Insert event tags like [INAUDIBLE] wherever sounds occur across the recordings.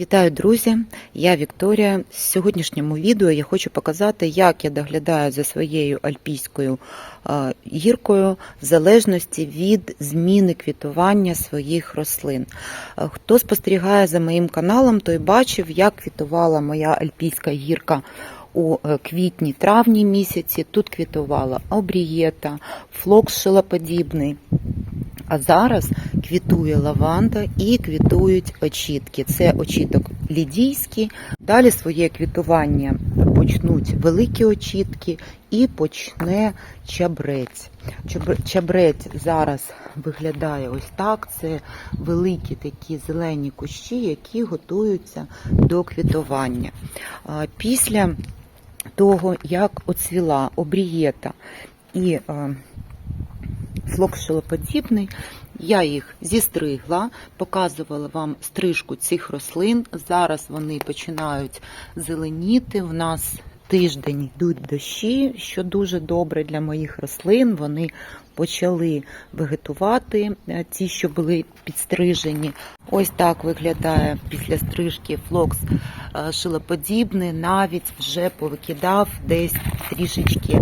Вітаю, друзі! Я Вікторія. В сьогоднішньому відео я хочу показати, як я доглядаю за своєю альпійською гіркою в залежності від зміни квітування своїх рослин. Хто спостерігає за моїм каналом, той бачив, як квітувала моя альпійська гірка у е, квітні-травні місяці. Тут квітувала обрієта, флокс шилоподібний. А зараз квітує лаванда і квітують очітки. Це очіток лідійський. Далі своє квітування почнуть великі очітки і почне чабрець. Чабрець зараз виглядає ось так. Це великі такі зелені кущі, які готуються до квітування. Після того, як оцвіла обрієта і е, флок. Я їх зістригла, показувала вам стрижку цих рослин. Зараз вони починають зеленіти. В нас тиждень йдуть дощі, що дуже добре для моїх рослин. Вони почали вегетувати, е, ті, що були підстрижені. Ось так виглядає після стрижки флокс е, шилоподібний, навіть вже повикидав десь трішечки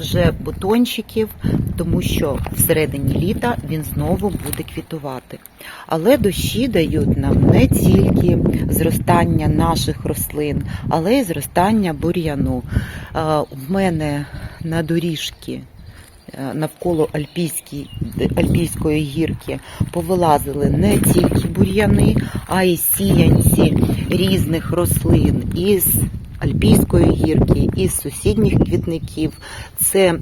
вже бутончиків, тому що всередині літа він знову буде квітувати. Але дощі дають нам не тільки зростання наших рослин, але й зростання бур'яну. Е, В мене на доріжці е, навколо Альпійської гірки повилазили не тільки бур'яни, а й сіянці різних рослин із Альпійської гірки, із сусідніх квітників. Це е,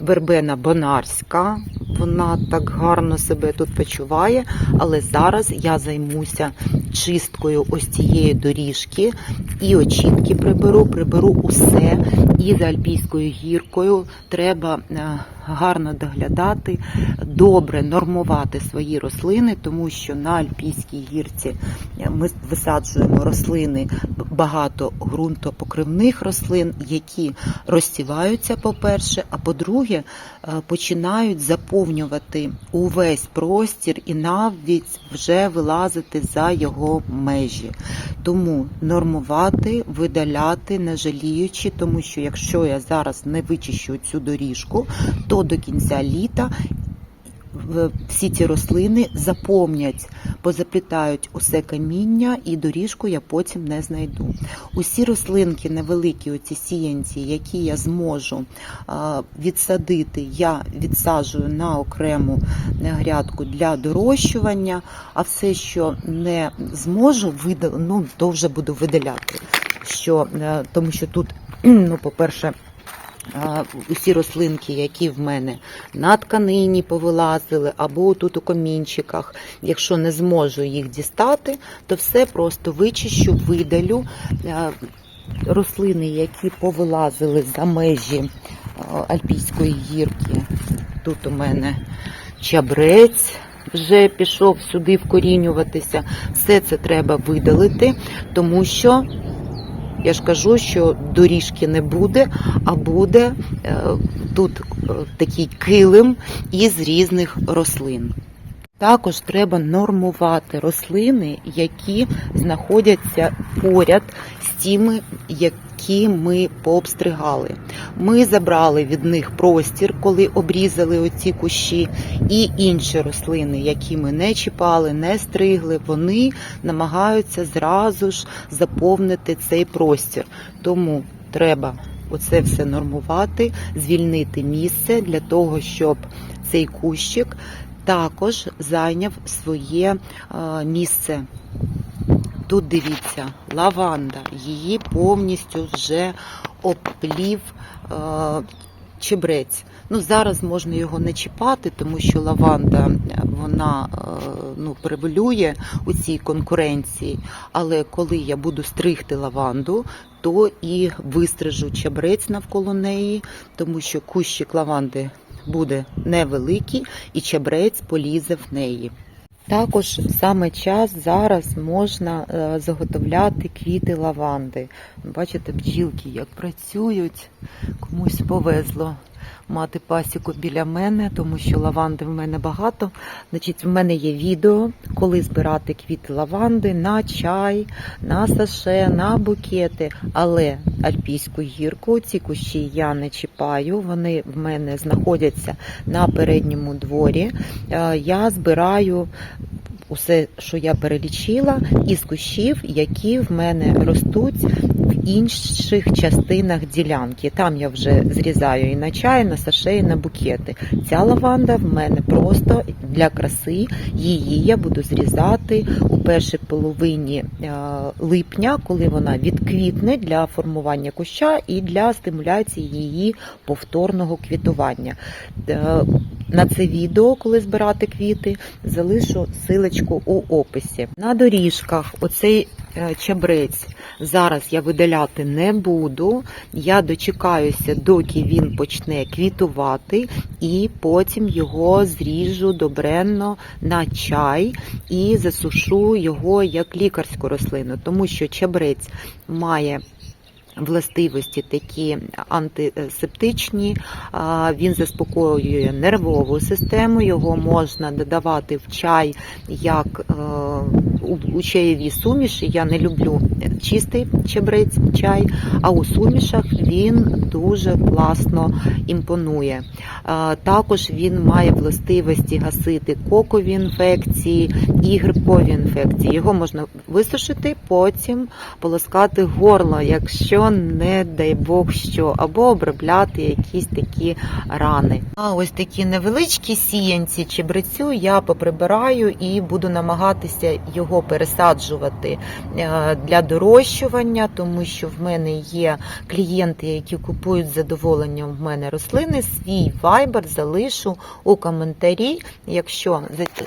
вербена бонарська. Вона так гарно себе тут почуває, але зараз я займуся чисткою ось цієї доріжки і очітки приберу, приберу усе. І за альпійською гіркою треба е, гарно доглядати, добре нормувати свої рослини, тому що на альпійській гірці е, ми висаджуємо рослини багато ґрунтопокривних рослин, які розсіваються, по-перше, а по-друге, е, починають заповнювати увесь простір і навіть вже вилазити за його межі. Тому нормувати, видаляти, не жаліючи, тому що якщо я зараз не вичищу цю доріжку, то до кінця літа всі ці рослини заповнять, позаплітають усе каміння, і доріжку я потім не знайду. Усі рослинки невеликі, оці сіянці, які я зможу відсадити, я відсаджую на окрему е, грядку для дорощування, а все, що не зможу, ну, то вже буду видаляти. Що, е, тому що тут, [CLEARS THROAT] ну, по-перше, усі рослинки, які в мене на тканині повилазили, або тут у комінчиках. Якщо не зможу їх дістати, то все просто вичищу, видалю. Рослини, які повилазили за межі Альпійської гірки. Тут у мене чабрець. Вже пішов сюди вкорінюватися. Все це треба видалити, тому що я ж кажу, що доріжки не буде, а буде е, тут е, такий килим із різних рослин. Також треба нормувати рослини, які знаходяться поряд з тими, які ми пообстригали. Ми забрали від них простір, коли обрізали оці кущі, і інші рослини, які ми не чіпали, не стригли, вони намагаються зразу ж заповнити цей простір. Тому треба оце все нормувати, звільнити місце для того, щоб цей кущик також зайняв своє місце. Тут дивіться, лаванда, її повністю вже обплів е, чебрець. Ну, зараз можна його не чіпати, тому що лаванда вона е, ну, превалює у цій конкуренції. Але коли я буду стригти лаванду, то і вистрижу чебрець навколо неї, тому що кущик лаванди буде невеликий і чебрець полізе в неї. Також саме час зараз можна е, заготовляти квіти лаванди. Бачите, бджілки як працюють, комусь повезло. Мати пасіку біля мене, тому що лаванди в мене багато. Значить, в мене є відео, коли збирати квіти лаванди на чай, на саше, на букети. Але альпійську гірку, ці кущі я не чіпаю. Вони в мене знаходяться на передньому дворі. Е, Я збираю усе, що я перелічила, із кущів, які в мене ростуть в інших частинах ділянки. Там я вже зрізаю і на чай, і на саше, і на букети. Ця лаванда в мене просто для краси. Її я буду зрізати у першій половині е, липня, коли вона відквітне для формування куща і для стимуляції її повторного квітування. Е, На це відео, коли збирати квіти, залишу силочку у описі. На доріжках оцей е, чабрець зараз я видаляти не буду. Я дочекаюся, доки він почне квітувати, і потім його зріжу добренно на чай і засушу його як лікарську рослину, тому що чабрець має. Властивості такі антисептичні, він заспокоює нервову систему, його можна додавати в чай як е, у- чаєві суміші. Я не люблю чистий чебрець чай, а у сумішах він дуже класно імпонує. Також він має властивості гасити кокові інфекції і грибкові інфекції. Його можна висушити, потім полоскати горло, якщо не дай Бог що, або обробляти якісь такі рани. А ось такі невеличкі сіянці чебрецю я поприбираю і буду намагатися його пересаджувати е, для дорощування, тому що в мене є клієнти, які купують з задоволенням в мене рослини. Свій вайбер залишу у коментарі. Якщо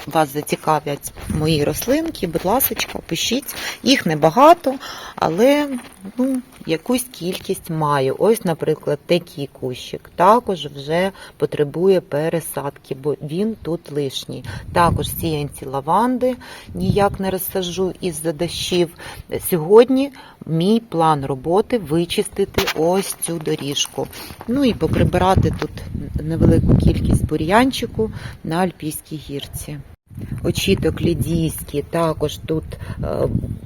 вас зацікавлять мої рослинки, будь ласка, пишіть. Їх небагато, але ну, якусь кількість маю. Ось, наприклад, такий кущик також вже потребує пересадки, бо він тут лишній. Також сіянці лаванди ніяк не розсаджу із-за дощів. Сьогодні мій план роботи вичистити ось цю доріжку. Ну і поприбирати тут невелику кількість бур'янчику на Альпійській гірці. Очіток лідійський також тут е,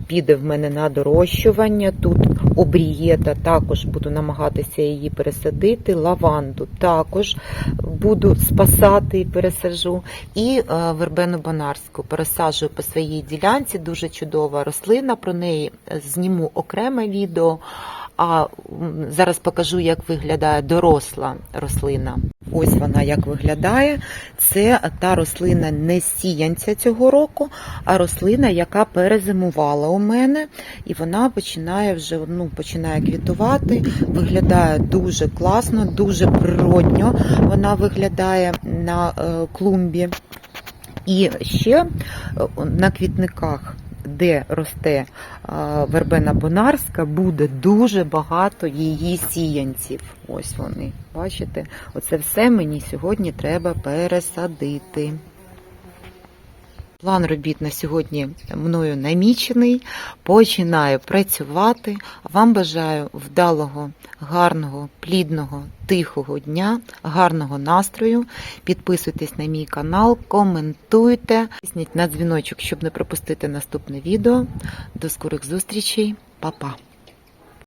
піде в мене на дорощування. Тут обрієта також буду намагатися її пересадити. Лаванду також буду спасати і пересажу. І е, вербену бонарську пересаджую по своїй ділянці. Дуже чудова рослина. Про неї зніму окреме відео. А зараз покажу, як виглядає доросла рослина. Ось вона як виглядає. Це та рослина не сіянця цього року, а рослина, яка перезимувала у мене, і вона починає вже ну, починає квітувати. Виглядає дуже класно, дуже природньо. Вона виглядає на е, клумбі. І ще е, на квітниках, де росте вербена бонарська, буде дуже багато її сіянців. Ось вони. Бачите, оце все мені сьогодні треба пересадити. План робіт на сьогодні мною намічений. Починаю працювати. Вам бажаю вдалого, гарного, плідного, тихого дня, гарного настрою. Підписуйтесь на мій канал, коментуйте, тисніть на дзвіночок, щоб не пропустити наступне відео. До скорих зустрічей, Па-па!